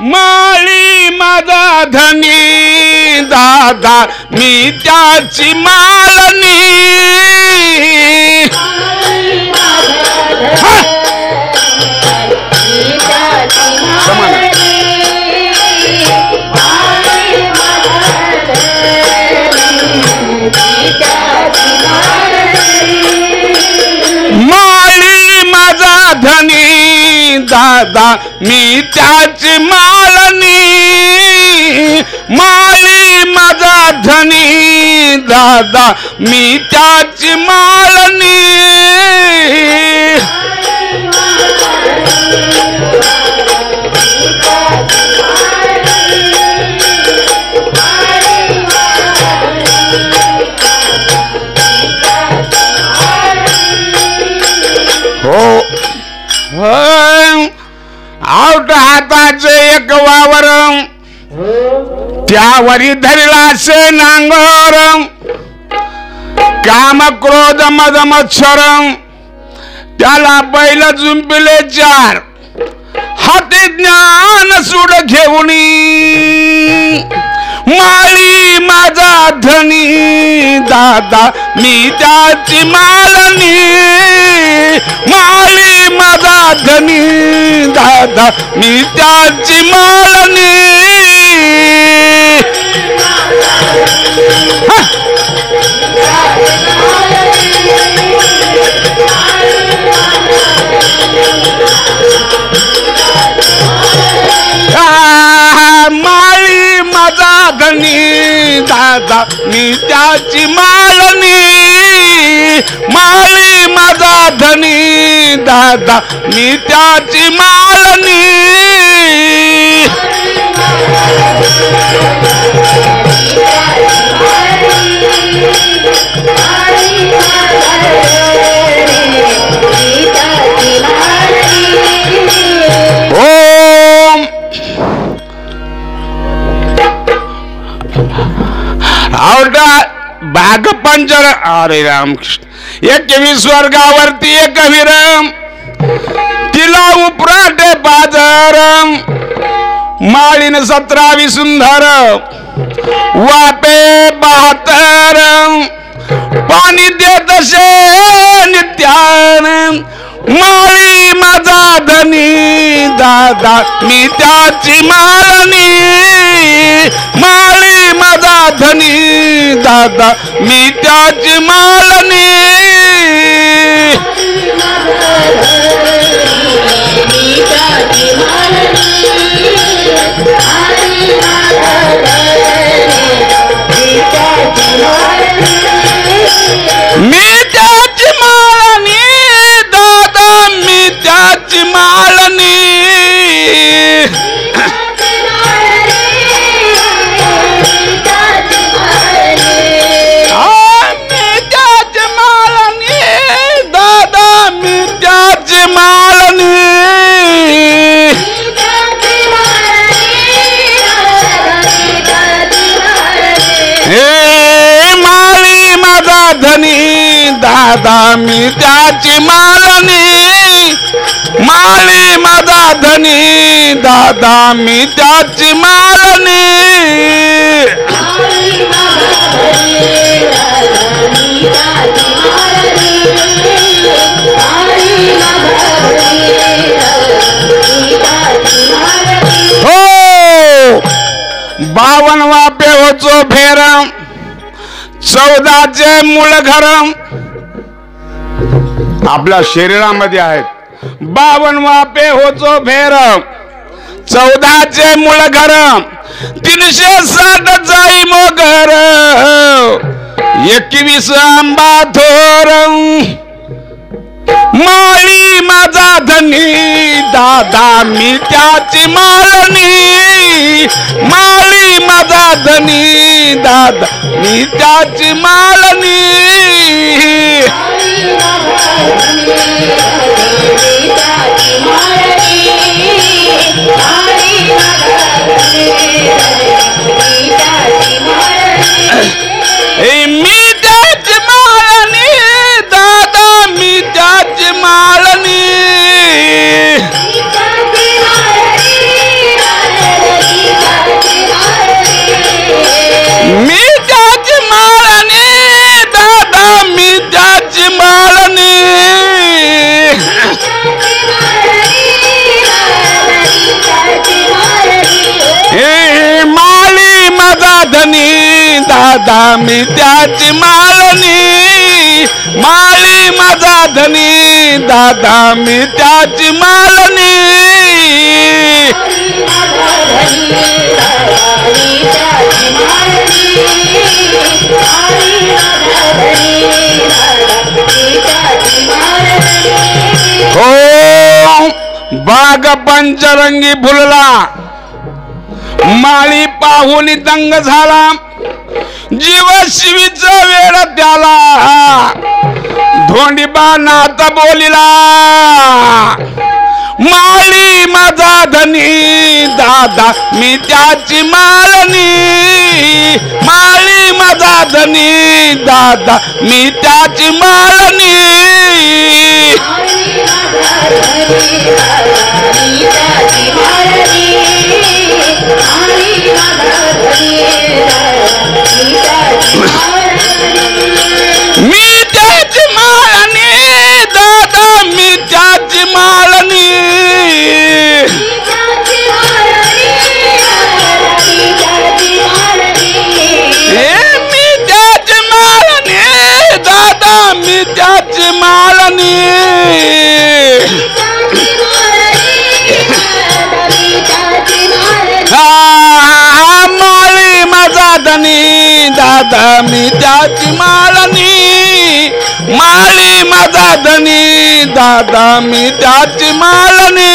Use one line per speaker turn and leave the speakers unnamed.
माळी माझा धनी दादा मी त्याची मालनी. दादा मी त्याची मालनी माली माझा धनी. दादा मी त्याची मालनी. हो. हो. आवट हाताचे एक वावर. त्यावरी धरला से नांगर काम क्रोध मद मच्छर त्याला बैल जुंपिले चार. हाती ज्ञान सुड घेऊन. माळी माझा धनी दादा मी त्याची मालनी. माळी माझा धनी दादा मी त्याची मालनी. मालनी दादा मी त्याची मालनी माळी माझा धनी दादा मी त्याची मालनी आवडा भागपंचर अरे रामकृष्ण. एकवीस वर्गावरती एक विरम तिला उपराटे पाजरम माळीन सतरावी सुंदर. वापे बहात्तर. पाणी देत शे नित्यान. माळी माझा धनी दादा मी त्याची मारणी धनी दादा मी त्याची मालनी मी धनी दादा मी त्याची मालनी. माळी माझा धनी दादा मी त्याची मालनी. चौदाचे मूळ घरम आपल्या शरीरामध्ये आहेत. बावन वापे होचो फेरम चौदाचे मूळ घरम तीनशे साठ जाई मोगर एकवीस आंबा थोरम माळी माझा धनी दादा मी त्याची माळणी माळी माझा धनी दादा मी त्याची मालनी दादा मी त्याची मालनी माळी माझा धनी. दादा मी त्याची मालनी. हो बाग पंचरंगी फुलला. माळी पाहून दंग झाला. जीव शिवीच वेळ त्याला धोंडीबा नाथ बोलिला. माळी माझा धनी दादा मी त्याची मालनी. माळी माझा धनी दादा मी त्याची मालनी. माळणी हा माळी माझा धनी दादा मी त्याची माळणी. माळी माझा धनी दादा मी त्याची माळणी.